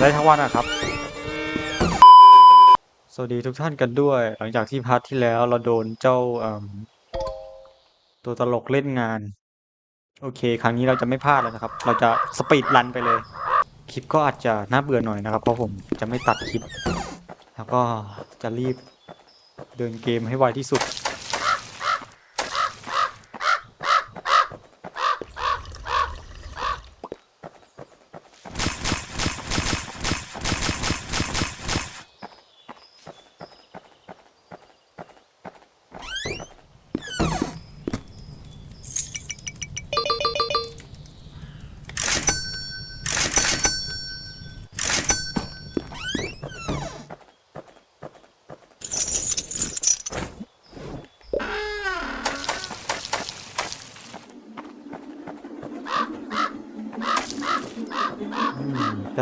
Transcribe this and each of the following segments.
ได้ทั้งวันนะครับ สวัสดีทุกท่านกันด้วย หลังจากที่พาร์ทที่แล้วเราโดนเจ้าตัวตลกเล่นงาน โอเค ครั้งนี้เราจะไม่พลาดแล้วนะครับ เราจะสปีดรันไปเลย คลิปก็อาจจะน่าเบื่อหน่อยนะครับ เพราะผมจะไม่ตัดคลิป แล้วก็จะรีบเดินเกมให้ไวที่สุด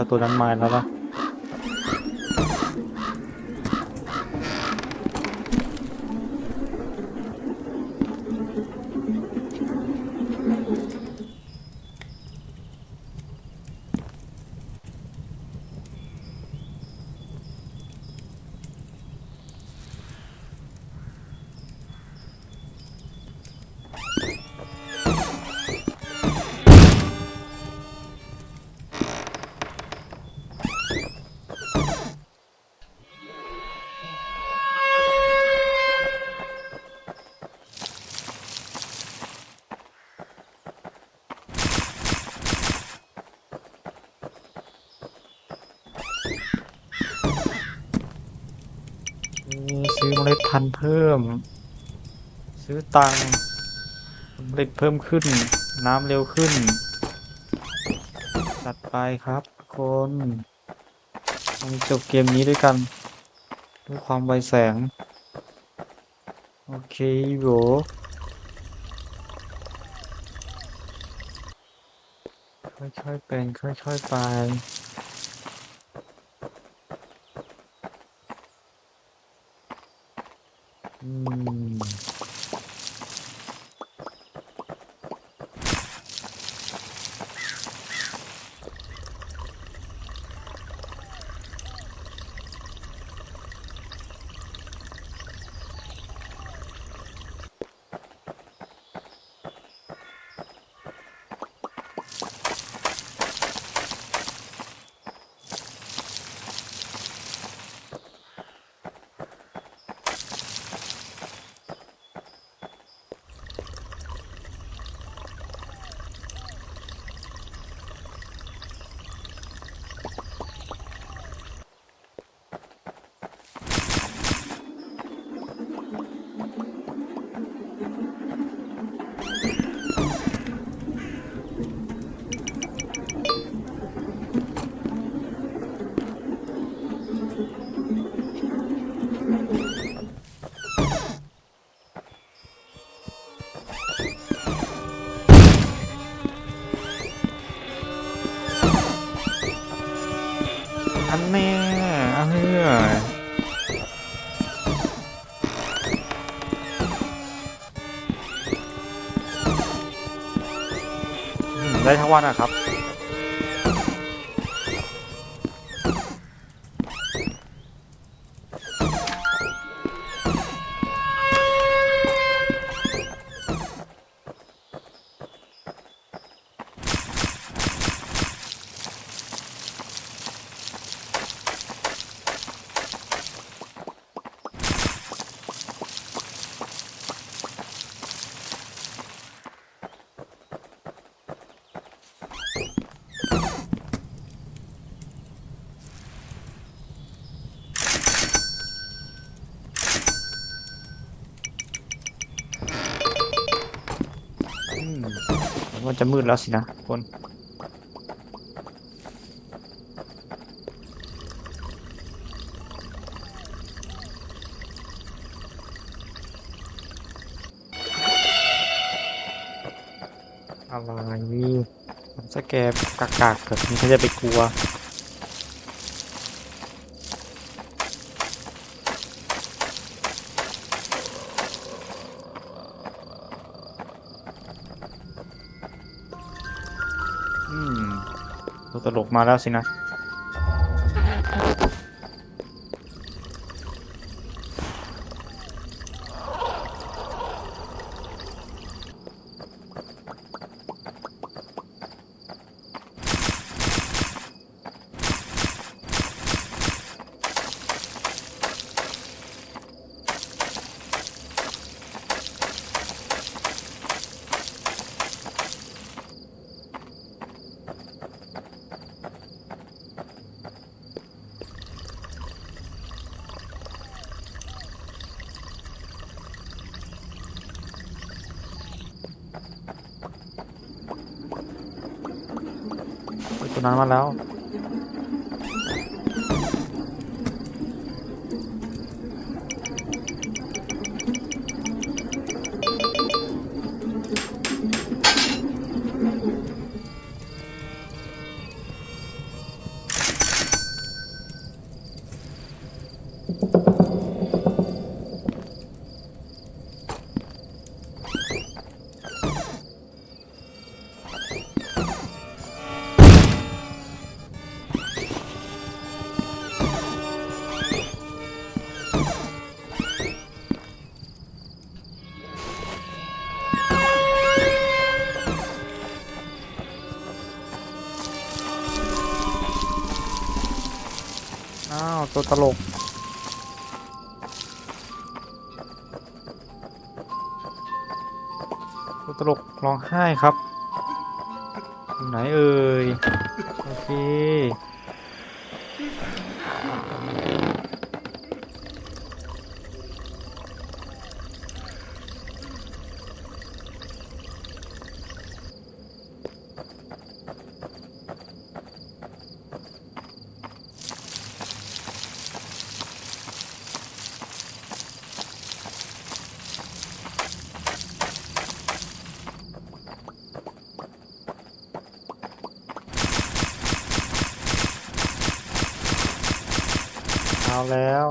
ตัวนั้นมาแล้วปะ พันเพิ่ม ซื้อตังค์เมล็ดเพิ่มขึ้น น้ำเร็วขึ้นจัดไปครับคนเราจบเกมนี้ด้วยกัน ด้วยความไวแสง โอเคโบค่อยๆเป็นค่อยๆไป อื อันแน่เฮ้อได้ทั้งวันนะครับ จะมืดแล้วสินะคนอะไรผมสแกปกกากๆแบบนี้เขาจะไปกลัว อืมตัว ตัวนั้นมาแล้ว ตัวตลก ตัวตลกร้องไห้ครับ ไหนเอ่ย โอเค แล้ว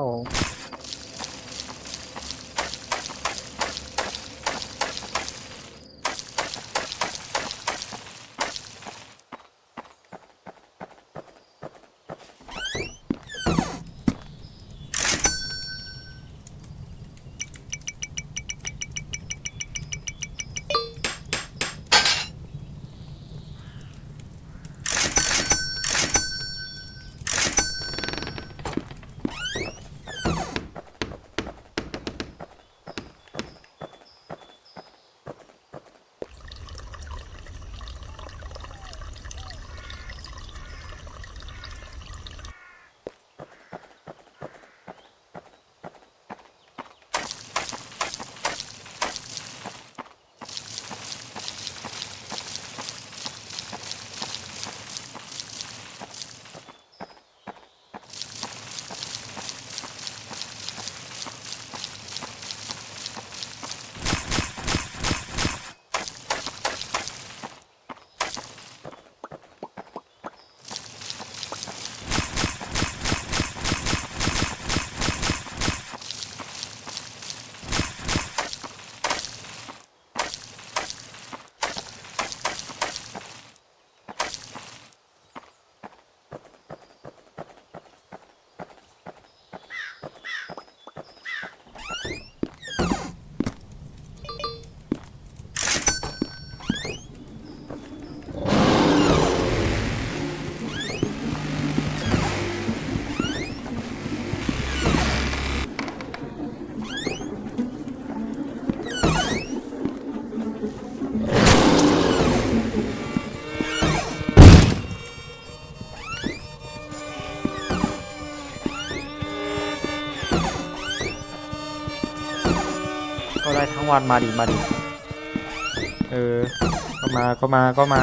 ก็ได้ทั้งวันมาดิมาดิเออก็มาก็มาก็มา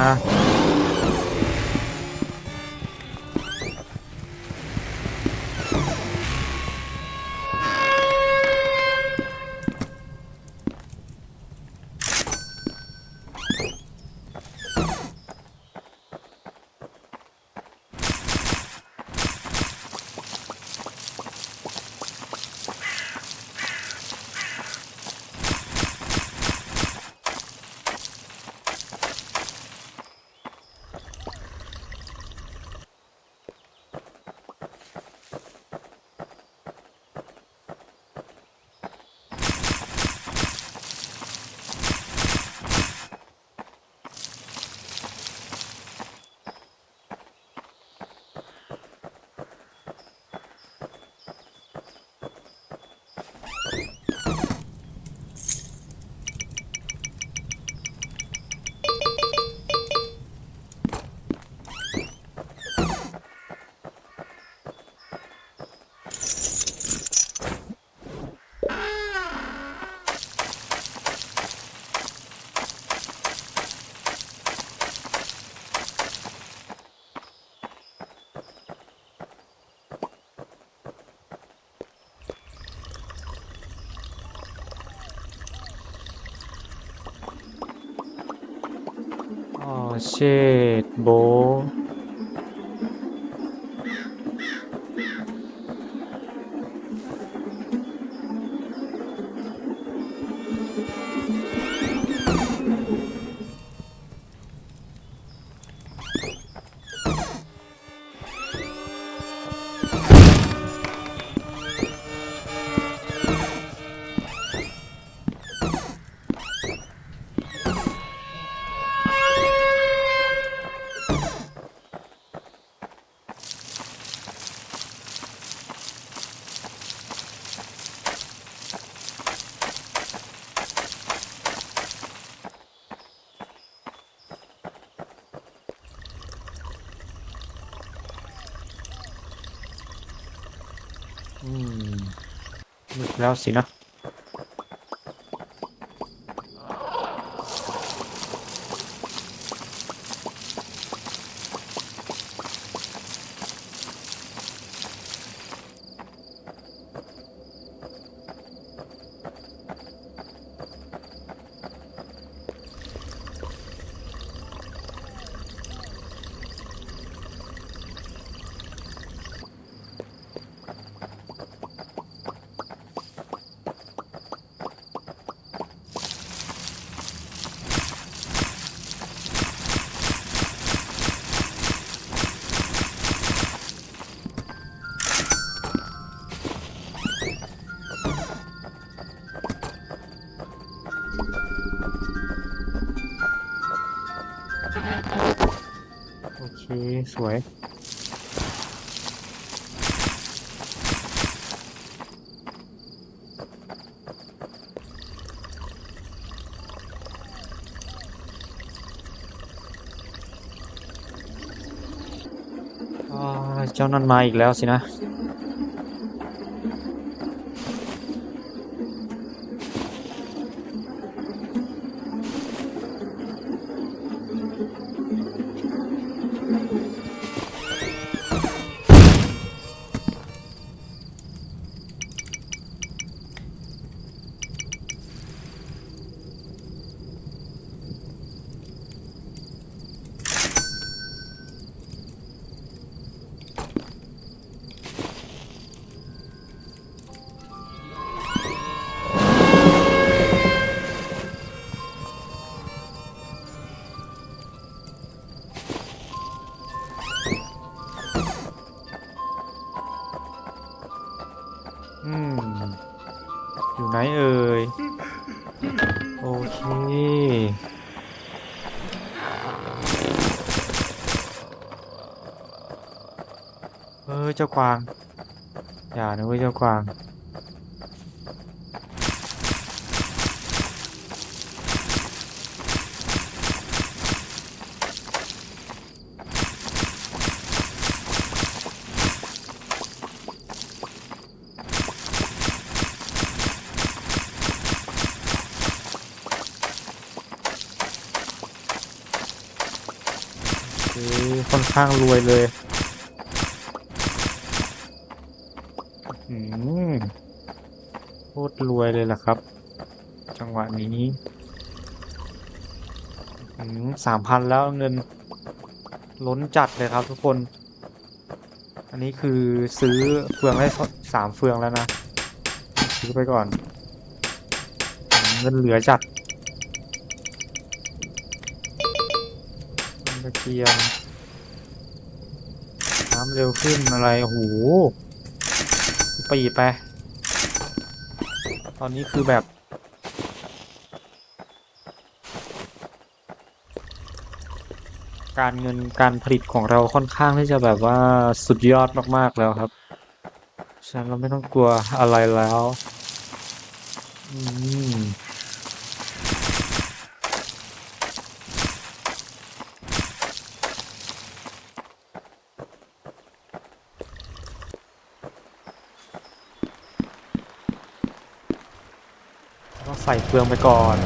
อ๋อ แล้วสินะ สวย เจ้านั่นมาอีกแล้วสินะ เอ่ย โอเค เออเจ้ากวาง อย่านะเว้ยเจ้ากวาง อนข้างรวยเลยอืมโคตรรวยเลยล่ะครับ จังหวะนี้อืมสามพันแล้วเงินล้นจัดเลยครับทุกคน อันนี้คือซื้อเฟืองได้สามเฟืองแล้วนะ ซื้อไปก่อน เงินเหลือจัดตะเกียง เร็วขึ้นอะไรโอ้โหปีไป ตอนนี้คือแบบ การเงินการผลิตของเราค่อนข้างที่จะแบบว่าสุดยอดมากๆแล้วครับฉะนั้นเราไม่ต้องกลัวอะไรแล้ว อืม ใส่เฟืองไปก่อน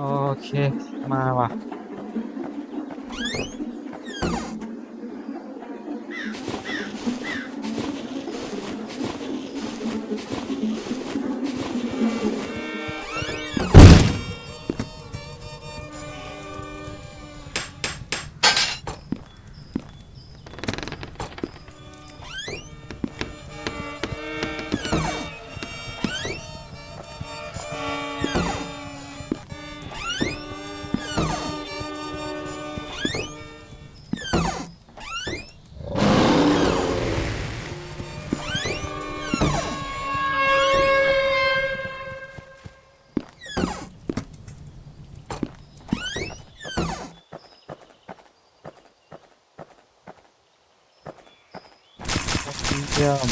โอเค มาว่ะ ม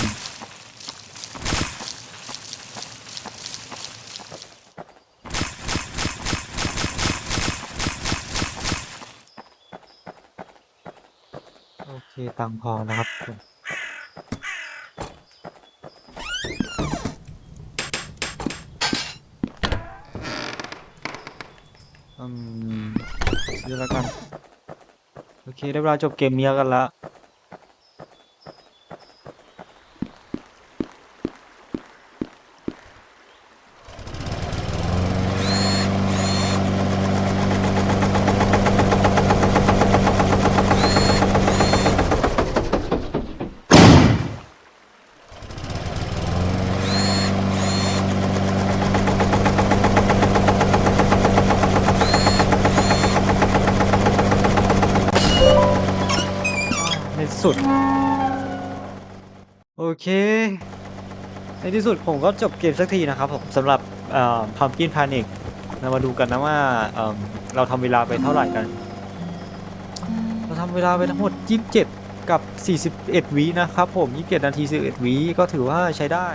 โอเค ตังค์พอแล้วครับผมอืมซื้อแล้วกัน โอเค ได้เวลาจบเกมเมียกันละ สุด โอเค ในที่สุดผมก็จบเกมสักทีนะครับผมสำหรับพัมกินพานิกเรามาดูกันนะว่าเเราทำเวลาไปเท่าไหร่กัน เราทำเวลาไปทั้งหมด 27 กับ 41วินะครับผม 27 นาที 11วิก็ถือว่าใช้ได้